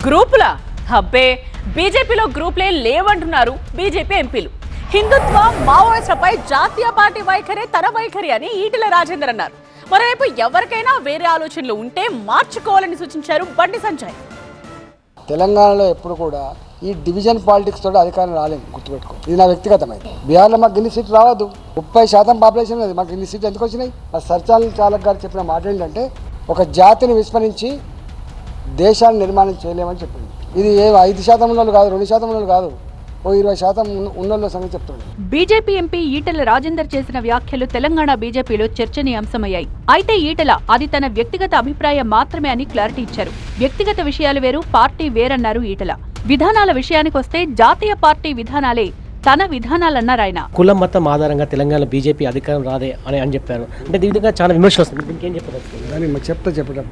గ్రూపుల హబ్బే. బీజేపీలో గ్రూపులే లేవంటున్నారు బీజేపీ ఎంపీలు. హిందుత్వ మావోయిస్టులపై జాతీయ పార్టీ వైఖరే తన వైఖరి అని ఈటెల రాజేందర్ అన్నారు. మరోవైపు ఎవరికైనా వేరే ఆలోచనలు ఉంటే మార్చుకోవాలని సూచించారు బండి సంజయ్. తెలంగాణలో ఎప్పుడు కూడా ఈ డివిజన్ పాలిటిక్స్ తోటి అధికారం రాలేదు గుర్తుపెట్టుకో. ఇది నా వ్యక్తిగతమైంది బీహార్లో మాకు ఇన్ని సీట్లు రావద్దు. ముప్పై శాతం పాపులేషన్ ఉంది మాకు ఇన్ని సీట్లు ఎందుకు వచ్చినాయి? ఆ సర్చాల చాలక్ గారు చెప్పిన మాట ఏంటంటే ఒక జాతిని విస్మరించి దేశాన్ని నిర్మాణం చేయలేమని చెప్పింది. ఇది ఏ ఐదు శాతం ఉన్నోళ్ళు కాదు రెండు శాతం ఉన్నోళ్ళు కాదు. ఓ ఇరవై శాతం ఉన్న- ఉన్నోళ్ళ సంగతి చెప్తుంది బీజేపీ ఎంపీ ఈటెల రాజేందర్ చేసిన వ్యాఖ్యలు తెలంగాణ బీజేపీలో చర్చనీయాంశమయ్యాయి. అయితే ఈటెల అది తన వ్యక్తిగత అభిప్రాయం మాత్రమే అని క్లారిటీ ఇచ్చారు. వ్యక్తిగత విషయాలు వేరు పార్టీ వేరన్నారు ఈటెల. విధానాల విషయానికొస్తే జాతీయ పార్టీ విధానాలే తన విధానాలన్నారాయన కులం మతం ఆధారంగా తెలంగాణ బీజేపీ అధికారం రాదే అని అని చెప్పారు. అంటే దీని విధంగా చాలా విమర్శలు వస్తుంది దీనికి ఏం చెప్పారు దాన్ని మరి చెప్తా చెప్పడం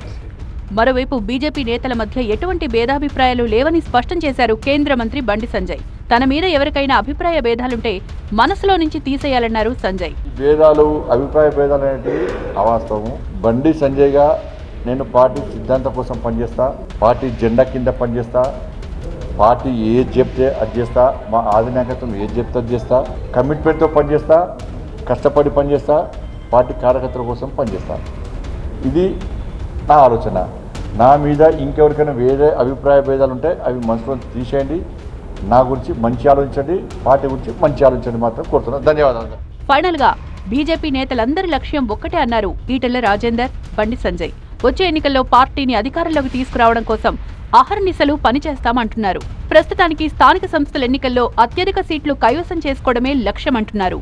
మరోవైపు బీజేపీ నేతల మధ్య ఎటువంటి భేదాభిప్రాయాలు లేవని స్పష్టం చేశారు కేంద్ర మంత్రి బండి సంజయ్. తన మీద ఎవరికైనా అభిప్రాయ భేదాలుంటే మనసులో నుంచి తీసేయాలన్నారు సంజయ్. భేదాలు అభిప్రాయ భేదాలు అనేటివి అవాస్తవము. బండి సంజయ్గా నేను పార్టీ సిద్ధాంతం కోసం పనిచేస్తా పార్టీ జెండా కింద పనిచేస్తా పార్టీ ఏది చెప్తే అది చేస్తా మా ఆధినాయకత్వం ఏది చెప్తే అది చేస్తా కమిట్మెంట్తో పనిచేస్తా కష్టపడి పనిచేస్తా పార్టీ కార్యకర్తల కోసం పనిచేస్తా. ఇది నా ఆలోచన. నా మీద ఇంకెవరికైనా వేరే అభిప్రాయ భేదాలు ఉంటే అవి మనసులో తీసేయండి. నా గురించి మంచి ఆలోచించండి. పార్టీ గురించి మంచి ఆలోచించండి మాత్రం కోరుతున్నాను. ధన్యవాదాలు. ఫైనల్గా బీజేపీ నేతలందరి లక్ష్యం ఒక్కటే అన్నారు ఈటెల రాజేందర్ బండి సంజయ్. వచ్చే ఎన్నికల్లో పార్టీని అధికారంలోకి తీసుకురావడం కోసం అహర్నిశలు పనిచేస్తామంటున్నారు. ప్రస్తుతానికి స్థానిక సంస్థల ఎన్నికల్లో అత్యధిక సీట్లు కైవసం చేసుకోవడమే లక్ష్యమంటున్నారు.